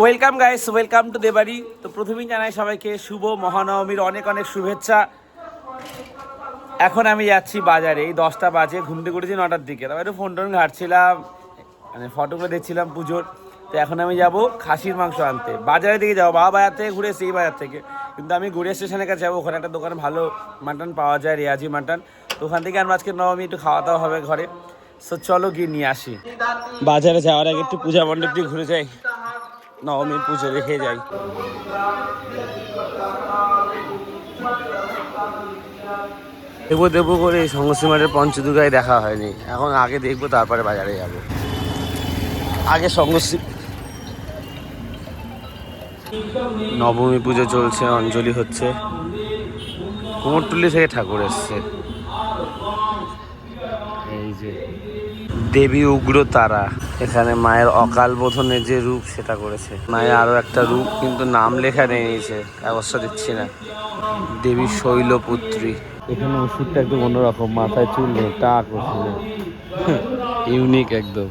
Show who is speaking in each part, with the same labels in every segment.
Speaker 1: Welcome guys welcome to Debari তো প্রথমেই জানাই সবাইকে শুভ মহানবমীর অনেক অনেক শুভেচ্ছা। এখন আমি যাচ্ছি বাজারে। এই দশটা বাজে, ঘুম থেকে উঠেছি নটার দিকে। তারপর একটু ফোন টোন ঘাটছিলাম মানে ফটোগুলো দেখছিলাম পুজোর। তো এখন আমি যাব খাসির মাংস আনতে। বাজারের দিকে যাব। বাবা বাজার থেকে ঘুরে সেই বাজার থেকে। কিন্তু আমি গড়িয়া স্টেশনের কাছে যাব। ওখানে একটা দোকানে ভালো মাটন পাওয়া যায়, রেয়াজি মাটন তো ওখান থেকে আমরা আজকে নবমী, একটু খাওয়া দাওয়া হবে ঘরে। সো চলো গিয়ে নিয়ে আসি। বাজারে যাওয়ার আগে একটু পূজা মণ্ডপ দিয়ে ঘুরে যাই। নবমীর পুজো রেখে যাই। দেবো দেবো করে এই সংঘসীমারের পঞ্চদুর্গায় দেখা হয়নি। এখন আগে দেখব, তারপরে বাজারে যাব। আগে সংঘসী নবমী পুজো চলছে, অঞ্জলি হচ্ছে। কুমোরটুলি থেকে ঠাকুর এসছে। এই যে। দেবী উগ্র তারা। এখানে মায়ের অকাল বোধনের যে রূপ সেটা করেছে। মায়ের আরও একটা রূপ কিন্তু নাম লেখা নিচে অবস্থা দিচ্ছি না। দেবী শৈলপুত্রী। এখানে ওষুধটা একদম অন্যরকম মাথায় চুল নেই তা আকর্ষণীয়। ইউনিক একদম।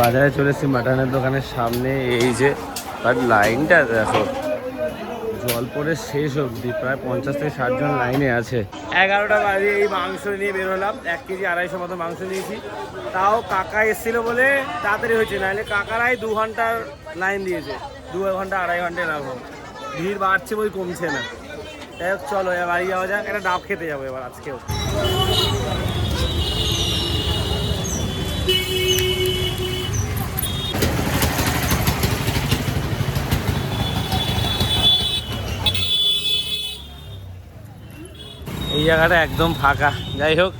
Speaker 1: বাজারে চলেছি মাটনের দোকানের সামনে এই যে বাট লাইনটা দেখো। জল পরে শেষ অবধি, প্রায় পঞ্চাশ থেকে ষাট জন লাইনে আছে। এগারোটা বাজে এই মাংস নিয়ে বেরোলাম এক কেজি আড়াইশো মতো মাংস নিয়েছি। তাও কাকা এসেছিল বলে তাড়াতাড়ি হয়েছে, নাহলে কাকারাই দু ঘণ্টার লাইন দিয়েছে। দু ঘণ্টা, আড়াই ঘণ্টা এরকম ভিড় বাড়ছে বই কমছে না। যাই হোক, চলো বাড়ি যাওয়া যাক। একটা ডাব খেতে যাব এবার আজকেও। জায়গাটা একদম ফাঁকা। যাই হোক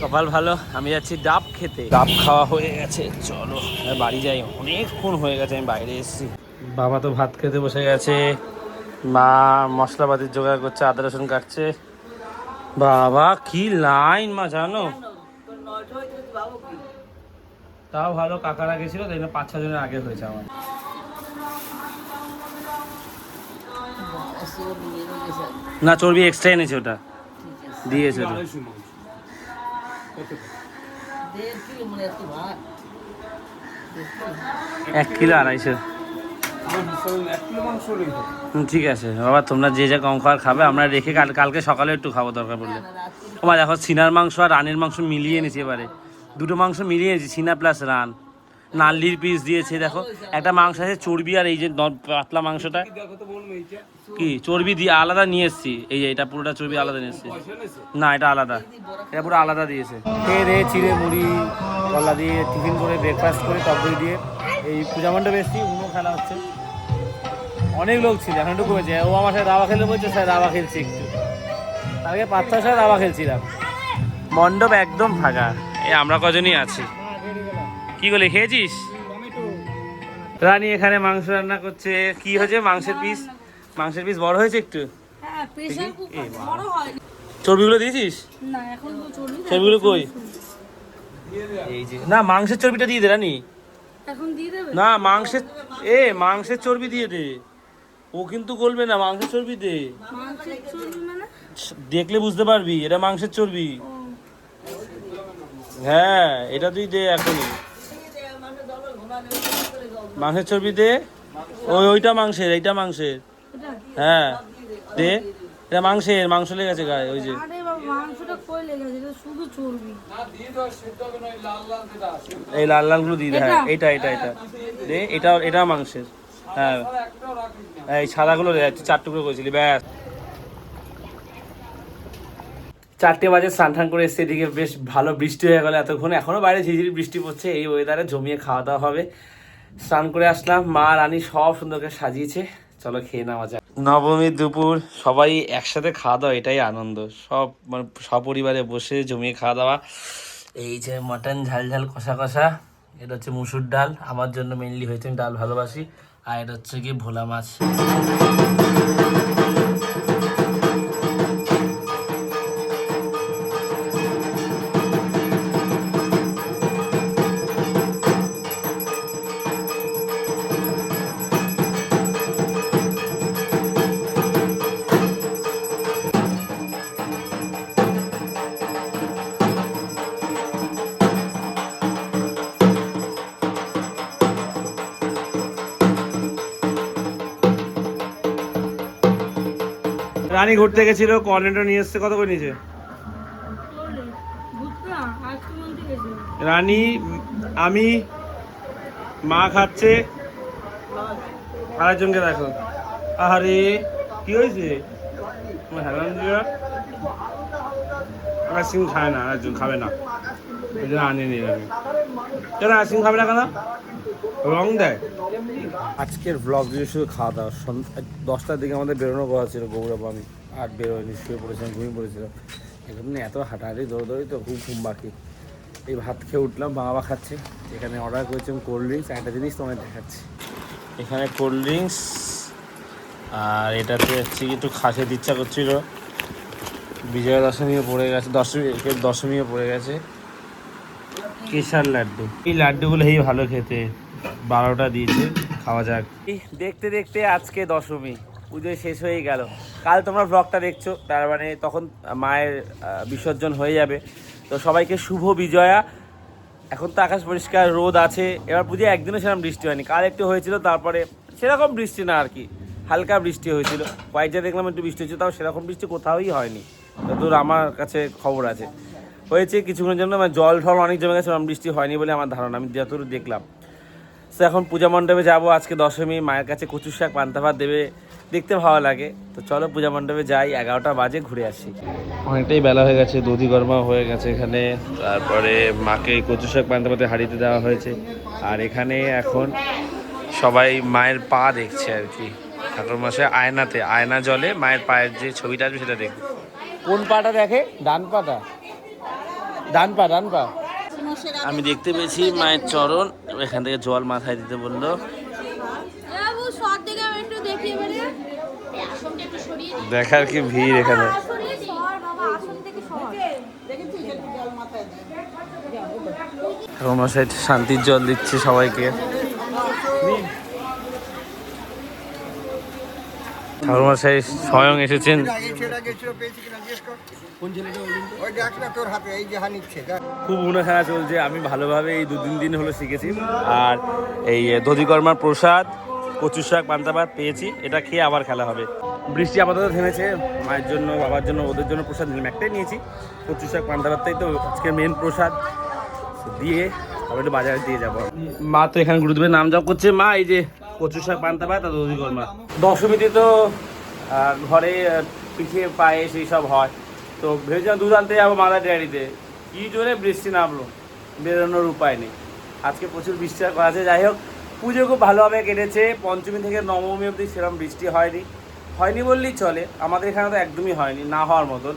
Speaker 1: কপাল ভালো আমি যাচ্ছি ডাব খেতে। ডাব খাওয়া হয়ে গেছে চলো বাড়ি যাই। অনেকক্ষণ হয়ে গেছে আমি বাইরে এসেছি। বাবা তো ভাত খেতে বসে গেছে। মা মশলাপাতির জোগাড় করছে আদা রসুন কাটছে। বাবা কি লাইন মা জানো? তাও ভালো কাকারা গেছিল তাই জন্য পাঁচ ছ জনের আগে হয়েছে আমার। না চর্বি এক্সট্রা এনেছে ওটা। দিয়েছে এক কিলো আড়াইশো। ঠিক আছে। বাবা, তোমরা যে যা কম খাবার খাবে, আমরা রেখে কাল কালকে সকালে একটু খাব দরকার পড়লে। তোমার দেখো, সিনার মাংস আর রানের মাংস মিলিয়ে এনেছি এবারে। দুটো মাংস মিলিয়ে এনেছি, সিনা প্লাস রান। নাল্লির পিস দিয়েছে দেখো। একটা মাংস আছে চর্বি আর এই যে পাতলা মাংসটা। কি? চর্বি দিয়ে আলাদা নিয়ে এসেছি। এই যে এটা পুরোটা চর্বি আলাদা নিয়ে এসেছি। না এটা আলাদা। এটা পুরো আলাদা দিয়েছে। খেয়ে দিয়ে চিড়ে মুড়ি কলা দিয়ে টিফিন করে ব্রেকফাস্ট করে তরকারি দিয়ে। এই পূজা মণ্ডপে এসেছি উনো খেলা হচ্ছে। অনেক লোক ছিল এখন একটু কমেছে। ও আমার সাথে দাবা খেলে বলছে স্যার দাবা খেলছি একটু। আগে পাঁচটার সাথে দাবা খেলছিলাম। মণ্ডপ একদম ফাঁকা। এই আমরা কজনই আছি। কি বলে খেয়েছিস? রানী এখানে মাংস রান্না করছে। কি হয়েছে মাংসের পিস মাংসের পিস বড় হয়েছে একটু?
Speaker 2: হ্যাঁ
Speaker 1: চর্বিগুলো দিয়েছিস? চর্বিগুলো কই? এই যে। না মাংসের চর্বিটা দিয়ে দে রানী। না মাংসের এ মাংসের চর্বি দিয়ে দে। ও কিন্তু গলবে না মাংসের চর্বি দে।
Speaker 2: মানে?
Speaker 1: দেখলে বুঝতে পারবি এটা মাংসের চর্বি। হ্যাঁ এটা তুই দে এখনই। মাংসের চর্বি দে। ওই ওইটা মাংসের এইটা মাংসের। হ্যাঁ দে। এটা মাংসের মাংস লেগেছে গায়ে ওই যে।
Speaker 2: আরে বাবা মাংসটা কই লেগেছে এটা শুধু চর্বি।
Speaker 1: এই লাল লালগুলো দিয়ে দে হ্যাঁ
Speaker 2: এটা?
Speaker 1: এটা এটা দে এটা এটা মাংসের হ্যাঁ। এই সাদাগুলো দে তুই চার টুকরো করেছিলি ব্যাস। চারটে বাজে স্নান টান করে এসছে এদিকে বেশ ভালো বৃষ্টি হয়ে গেল এতক্ষণ। এখনও বাইরে ঝিঝিরি বৃষ্টি পড়ছে এই ওয়েদারে জমিয়ে খাওয়া দাওয়া হবে। স্নান করে আসলাম। মা, রানী সব সুন্দর করে সাজিয়েছে। চলো খেয়ে নেওয়া যাক। নবমী দুপুর, সবাই একসাথে খাওয়া দাওয়া, এটাই আনন্দ। সব মানে সপরিবারে বসে জমিয়ে খাওয়া দাওয়া। এই যে মটন ঝাল ঝাল কষা কষা, এটা হচ্ছে মুসুর ডাল। আমার জন্য মেনলি হয়েছে, আমি ডাল ভালোবাসি। আর এটা হচ্ছে কি ভোলা মাছ। রানী ঘুরতে গেছিল কর্নেটো নিয়ে এসছে, কত করে নিয়েছে? রানী, আমি, মা খাচ্ছে। আরেকজনকে দেখো। আরে কি হয়েছে? আইসক্রিম খায় না, আরেকজন খাবে না। ওই জন্য আনিনি আমি কেন আইসক্রিম খাবে না কেন? রং দেয়। আজকের ব্লগ দিয়ে শুধু খাওয়া দাওয়া সন- দশটার দিকে আমাদের বেরোনো কথা ছিল গৌরব আমি। আর বেরোয়নি, শুয়ে পড়েছিলাম, ঘুমিয়ে পড়েছিলাম। এখানে এত হাঁটাহাঁটি, দৌড়দৌড়ি তো খুব ঘুম বাকি। এই ভাত খেয়ে উঠলাম বাবা খাচ্ছে। এখানে অর্ডার করেছিলাম কোল্ড ড্রিঙ্কস একটা জিনিস তোমায় দেখাচ্ছি। এখানে কোল্ড ড্রিঙ্কস আর এটাতে হচ্ছে একটু খা ইচ্ছা করছিল। বিজয়া দশমীও পড়ে গেছে, দশমী দশমীও পড়ে গেছে। কেশার লাড্ডু। এই লাড্ডুগুলো হেই ভালো খেতে। বারোটা দিয়েছে, খাওয়া যাক। দেখতে দেখতে আজকে দশমী, পুজো শেষ হয়ে গেল। কাল তোমরা ব্লগটা দেখছ, তার মানে তখন মায়ের বিসর্জন হয়ে যাবে। তো সবাইকে শুভ বিজয়া। এখন তো আকাশ পরিষ্কার, রোদ আছে। এবার পুজো একদিনও সেরকম বৃষ্টি হয়নি। কাল একটু হয়েছিল, তারপরে সেরকম বৃষ্টি না আর কি। হালকা বৃষ্টি হয়েছিল। কয়েক দেখলাম একটু বৃষ্টি হয়েছিল, তাও সেরকম বৃষ্টি কোথাওই হয়নি। যতদূর আমার কাছে খবর আছে। হয়েছে কিছুক্ষণের জন্য মানে জল ঢল অনেক জমে গেছে বৃষ্টি হয়নি বলে আমার ধারণা। আমি যতদূর দেখলাম। তো এখন পূজা মণ্ডপে যাব আজকে দশমী মায়ের কাছে কচুর শাক পান্তা ভাত দেবে। দেখতে ভালো লাগে। তো চলো পূজা মণ্ডপে যাই এগারোটা বাজে ঘুরে আসি। অনেকটাই বেলা হয়ে গেছে দধি গরমা হয়ে গেছে এখানে। তারপরে মাকে কচু শাক পান্তা ভাতে হাঁড়িতে দেওয়া হয়েছে। আর এখানে এখন সবাই মায়ের পা দেখছে আর কি। ঠাকুর মশাই আয়নাতে আয়না জলে মায়ের পায়ের যে ছবিটা আসবে সেটা দেখবে। কোন পাটা দেখে? ডান পাটা। ডান পা ডান পা। আমি দেখতে পেয়েছি মায়ের চরণ। এখান থেকে জল মাথায় দিতে বলল।
Speaker 3: বাবু সব দিকে আমি একটু দেখিয়ে বেরে আসনটা একটু সরিয়ে দিই।
Speaker 1: দেখার কি ভিড় এখানে?
Speaker 3: রমা সর বাবা আসন থেকে সর।
Speaker 1: ঠাকুর মশাই শান্তির জল দিচ্ছে সবাইকে ঠাকুর মশাই স্বয়ং এসেছেন
Speaker 4: আগে ছেলেটা গেছিল পেয়েছি কিনা জিজ্ঞেস কর কোন ছেলেটা ওই দেখ না তোর হাতে এই যে হানিচ্ছে দেখ
Speaker 1: খুব উনাখানা চলছে, আমি ভালোভাবে এই দু তিন দিন হলো শিখেছি। আর এই দধিকর্মার প্রসাদ, কচু শাক, পান্তা ভাত পেয়েছি, এটা খেয়ে আবার খেলা হবে। বৃষ্টি আপাতত থেমেছে, মায়ের জন্য, বাবার জন্য, ওদের জন্য প্রসাদ নিলাম, একটাই নিয়েছি। কচু শাক, পান্তা ভাতটাই তো আজকে মেন প্রসাদ। দিয়ে একটু বাজারে দিয়ে যাব। মা তো এখানে গুরুদেবের নাম জপ করছে। মা, এই যে কচু শাক পান্তা ভাত আর দধিকর্মা দশমীতে তো ঘরে পিঠে, পায়েস এইসব হয়। তো ভেবেছিলাম দুধ আনতে যাব মাদার ডেয়ারিতে। কি জোরে বৃষ্টি নামলো, বেরোনোর উপায় নেই। আজকে প্রচুর বৃষ্টি আর আছে। যাই হোক, পুজো খুব ভালোভাবে কেটেছে। পঞ্চমী থেকে নবমী অবধি সেরকম বৃষ্টি হয়নি। হয়নি বললেই চলে, আমাদের এখানে তো একদমই হয়নি, না হওয়ার মতন।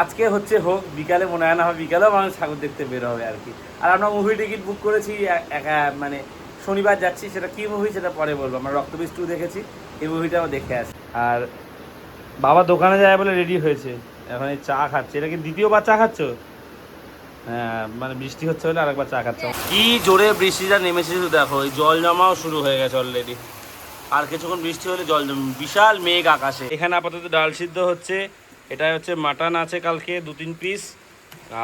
Speaker 1: আজকে হচ্ছে হোক, বিকালে মনে হয় না হয় বিকালেও মানুষ ঠাকুর দেখতে বের হবে আর কি। আর আমরা মুভি টিকিট বুক করেছি মানে শনিবার যাচ্ছি, সেটা কি মুভি সেটা পরে বলব। আমরা রক্তবীজ টু দেখেছি, এই মুভিটাও দেখে আসি। আর বাবা দোকানে যায় বলে রেডি হয়েছে। এখন এই চা খাচ্ছে। এটা কি দ্বিতীয়বার চা খাচ্ছ? হ্যাঁ মানে বৃষ্টি হচ্ছে বলে আরেকবার চা খাচ্ছ। কি জোরে বৃষ্টিটা নেমেছে শুধু দেখো, এই জল জমাও শুরু হয়ে গেছে অলরেডি আর কিছুক্ষণ বৃষ্টি হলে জল জম, বিশাল মেঘ আকাশে। এখানে আপাতত ডাল সিদ্ধ হচ্ছে। এটা হচ্ছে মাটন আছে কালকে দু তিন পিস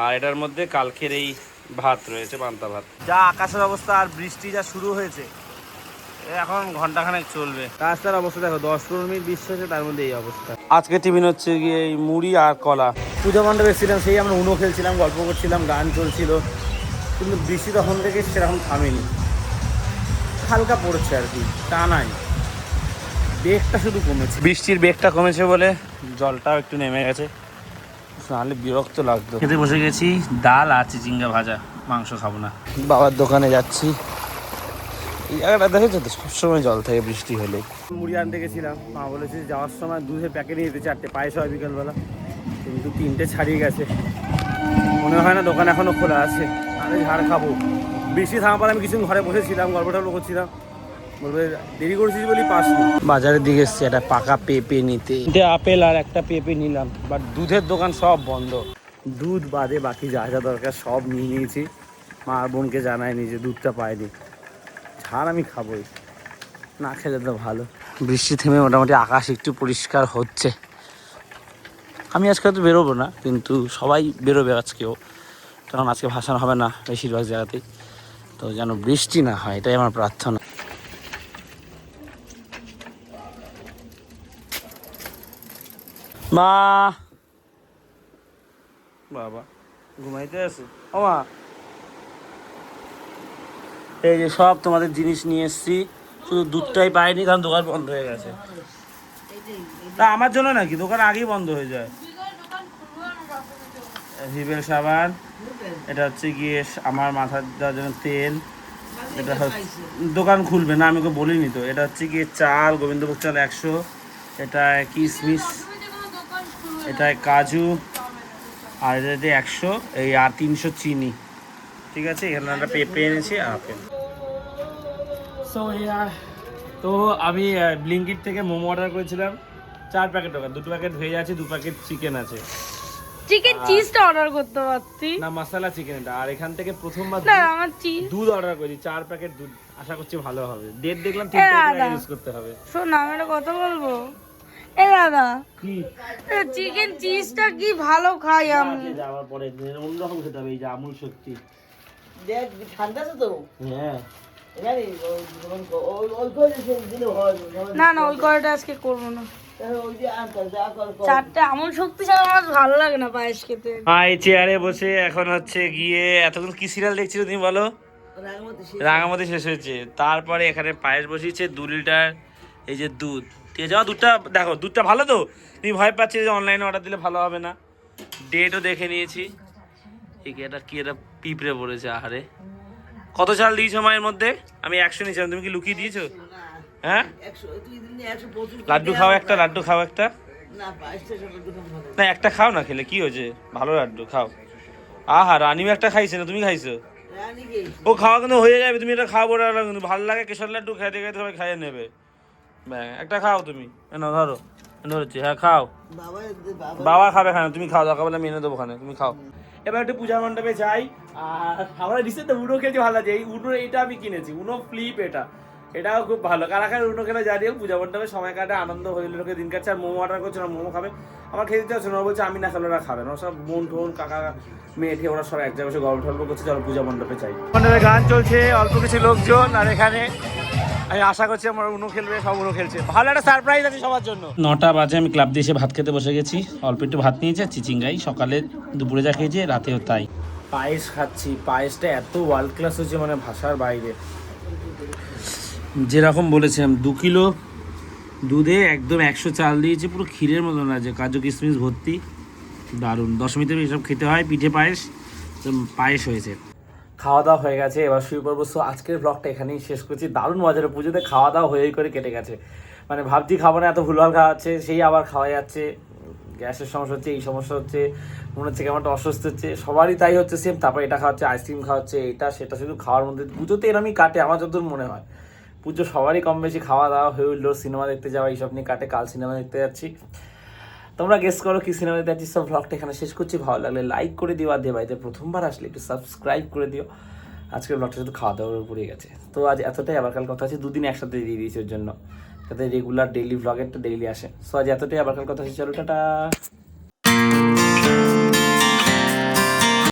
Speaker 1: আর এটার মধ্যে কালকের এই ভাত রয়েছে পান্তা ভাত। যা আকাশের অবস্থা আর বৃষ্টি যা শুরু হয়েছে এখন ঘন্টাখানেক চলবে। রাস্তার অবস্থা দেখো দশ পনেরো মিনিট বৃষ্টি হয়েছে তার মধ্যে এই অবস্থা। আজকে টিফিন হচ্ছে গিয়ে এই মুড়ি আর কলা। পূজা মণ্ডপে এসেছিলাম সেই আমরা উনো খেলছিলাম গল্প করছিলাম গান চলছিল। কিন্তু বৃষ্টি তখন থেকে সেরকম থামেনি। হালকা পড়ছে আর কি তা নাই বেগটা শুধু কমেছে। বৃষ্টির বেগটা কমেছে বলে জলটাও একটু নেমে গেছে। নাহলে বিরক্ত লাগতো। খেতে বসে গেছি ডাল আর চিচিঙ্গা ভাজা মাংস খাব না। বাবার দোকানে যাচ্ছি। এই জায়গাটা দেখেছ তো? সবসময় জল থাকে বৃষ্টি হলে মুড়ি আনতে গেছিলাম। মা বলেছে যাওয়ার সময় দুধের প্যাকেট নিয়ে যেতে চারটে পায়েস হয় বিকেলবেলা। কিন্তু তিনটে ছাড়িয়ে গেছে। মনে হয় না দোকান এখনও খোলা আছে। আরে ঝাড় খাব। বৃষ্টি থামার পর আমি কিছুক্ষণ ঘরে বসেছিলাম গল্প টল্প করছিলাম। বলবে দেরি করেছিস বলি পাস বাজারের দিকে এসছি একটা পাকা পেঁপে নিতে। তিনটে আপেল আর একটা পেঁপে নিলাম। বাট দুধের দোকান সব বন্ধ। দুধ বাদে বাকি যা যা দরকার সব নিয়ে নিয়েছি। মা আর বোনকে জানায়নি যে দুধটা পাইনি ছাড় আমি খাবোই। না খেলে তো ভালো। বৃষ্টি থেমে মোটামুটি আকাশ একটু পরিষ্কার হচ্ছে। আমি আজকে তো বেরোবো না কিন্তু সবাই বেরোবে আজকেও। কারণ আজকে ভাসানো হবে না বেশিরভাগ জায়গাতেই। তো যেন বৃষ্টি না হয় এটাই আমার প্রার্থনা। মা। বাবা ঘুমাইতে আছে? ও মা। এই যে সব তোমাদের জিনিস নিয়ে এসছি শুধু দুধটাই পাইনি কারণ দোকান বন্ধ হয়ে গেছে। তা আমার জন্য নাকি? দোকান আগেই বন্ধ হয়ে যায়। হিবেল সাবান এটা হচ্ছে গিয়ে আমার মাথার দেওয়ার জন্য তেল। এটা হচ্ছে দোকান খুলবে না আমি ওকে বলিনি তো। এটা হচ্ছে গিয়ে চাল গোবিন্দভোগ চাল একশো। এটা কিশমিশ এটা কাজু আর এটাতে একশো এই আর তিনশো চিনি। ঠিক আছে? এখানে একটা পেঁপে এনেছি আপেল সো তো আমি ব্লিঙ্কিট থেকে মোমো অর্ডার করেছিলাম। চার প্যাকেট টাকা। দুটো প্যাকেট ভেজ আছে দু প্যাকেট চিকেন আছে।
Speaker 2: চিকেন চিজটা অর্ডার করতে পারতি।
Speaker 1: না মশলা চিকেন এটা। আর এখান থেকে প্রথমবার
Speaker 2: না আমার চিজ
Speaker 1: দুধ অর্ডার করেছি। চার প্যাকেট দুধ। আশা করছি ভালো হবে। ডেট দেখলাম তিনটে
Speaker 2: দাদা।
Speaker 1: ইউজ করতে হবে।
Speaker 2: শোন আমি একটা কথা বলব? এ দাদা চিকেন চিজটা কি ভালো খাই আমি।
Speaker 1: যাওয়ার পরে অন্যরকম খেতে হবে এই যে আমুল শক্তি।
Speaker 5: দেখ ঠান্ডা তো।
Speaker 1: হ্যাঁ।
Speaker 5: হয়
Speaker 2: না না ওই আজকে করব না।
Speaker 5: তাহলে ওই যে আনতে যা কর কর।
Speaker 2: চারটে আমল শক্তি ছাড়া আমার ভালো লাগে না পায়েস খেতে।
Speaker 1: চেয়ারে বসে এখন হচ্ছে গিয়ে এতক্ষণ কি সিরিয়াল দেখছিল তুমি বলো?
Speaker 5: রাঙামাটি
Speaker 1: শেষ। হয়েছে। তারপরে এখানে পায়েস বসিয়েছে দু লিটার এই যে দুধ ঠিক আছে? দুধটা দেখো দুধটা ভালো তো? তুমি ভয় পাচ্ছি যে অনলাইনে অর্ডার দিলে ভালো হবে না। ডেটও দেখে নিয়েছি। ঠিক এটা কি এটা পিঁপড়ে পড়েছে আহারে। কত চাল দিয়েছ মায়ের মধ্যে? আমি একশো নিয়েছিলাম তুমি কি লুকিয়ে দিয়েছ? হ্যাঁ? লাড্ডু খাও একটা লাড্ডু খাও একটা।
Speaker 5: না
Speaker 1: একটা খাও না খেলে কি হয়েছে? ভালো লাড্ডু খাও। আহা রানিও একটা খাইছে না তুমি খাইছো? ও খাওয়া কিন্তু হয়ে যাবে তুমি এটা কিন্তু ভালো লাগে কেশর লাড্ডু খাইতে খাইতে সবাই খাইয়ে নেবে। একটা খাও তুমি। না ধরো। ধরছি হ্যাঁ খাও।
Speaker 5: বাবা বাবা।
Speaker 1: বাবা খাবে খানা তুমি খাও দরকার বলে মেনে দেবো খানে তুমি খাও। এবার একটু পূজা মণ্ডপে যাই আর আমরা রিসেন্ট উনো খেলতে ভালো লাগে এই উনো এটা আমি কিনেছি উনো ফ্লিপ এটা। এটাও খুব ভালো। কারা কারা উনো খেলা জানিও পূজা মণ্ডপে সময় কাটে আনন্দ হইলে লোকে দিন কাটছে আর মোমো অর্ডার করছে না মোমো খাবে। আমার খেতে দিতে না বলছে আমি না খেলে ওরা খাবে না। সব বোন টোন কাকা মেয়ে ঠে ওরা সব এক জায়গায় বসে গল্প টল্প করছে। চলো পূজা মণ্ডপে চাই মণ্ডপে গান চলছে অল্প কিছু লোকজন আর এখানে আমি আশা করছি আমার উনো খেলবে সব উনো খেলছে। ভালো একটা সারপ্রাইজ আছে সবার জন্য। নটা বাজে আমি ক্লাব দিয়ে এসে ভাত খেতে বসে গেছি। অল্প একটু ভাত নিয়েছি চিচিঙ্গাই। সকালে দুপুরে যা খেয়েছি রাতেও তাই। পায়েস খাচ্ছি। পায়েসটা এত ওয়ার্ল্ড ক্লাস হচ্ছে মানে ভাষার বাইরে। যেরকম বলেছিলাম দু কিলো দুধে একদম একশো চাল দিয়েছে পুরো ক্ষীরের মতন আছে কাজু কিশমিশ ভর্তি। দারুণ। দশমীতে এসব খেতে হয় পিঠে পায়েস পায়েস হয়েছে। খাওয়া দাওয়া হয়ে গেছে। এবার শুরু করব। সো আজকের ব্লগটা এখানেই শেষ করছি। দারুণ মজার পুজোতে খাওয়া দাওয়া হয়েই করে কেটে গেছে। মানে ভাবছি খাব না, এত ভুলভাল খাওয়াচ্ছে সেই আবার খাওয়া যাচ্ছে। গ্যাসের সমস্যা হচ্ছে, এই সমস্যা হচ্ছে, মনে হচ্ছে কেমন একটা অসুস্থ হচ্ছে। সবারই তাই হচ্ছে সেম তারপর এটা খাওয়াচ্ছে আইসক্রিম খাওয়াচ্ছে এটা, সেটা শুধু খাওয়ার মধ্যে। পুজোতে এরমই কাটে, আমার যতদূর মনে হয়। পুজো সবারই কম বেশি খাওয়া দাওয়া হয়ে উঠল। সিনেমা দেখতে যাওয়া, এইসব নিয়ে কাটে। কাল সিনেমা দেখতে যাচ্ছি। তোমরা গেস করো কি সিনেমা দেখতে যাচ্ছি। সব ভ্লগটা এখানে শেষ করছি। ভালো লাগলে লাইক করে দিও আর দিয়ে বাড়িতে প্রথমবার আসলে একটু সাবস্ক্রাইব করে দিও। আজকের ব্লগটা শুধু খাওয়া দাওয়ার উপরে গেছে। তো আজ এতটাই, আবার কাল কথা আছে দুদিন একসাথে দিয়ে দিয়েছি ওর জন্য যাতে রেগুলার ডেইলি ব্লগেরটা ডেইলি আসে। সো আজ এতটাই, আবার কাল কথা আছে চলো, টাটা।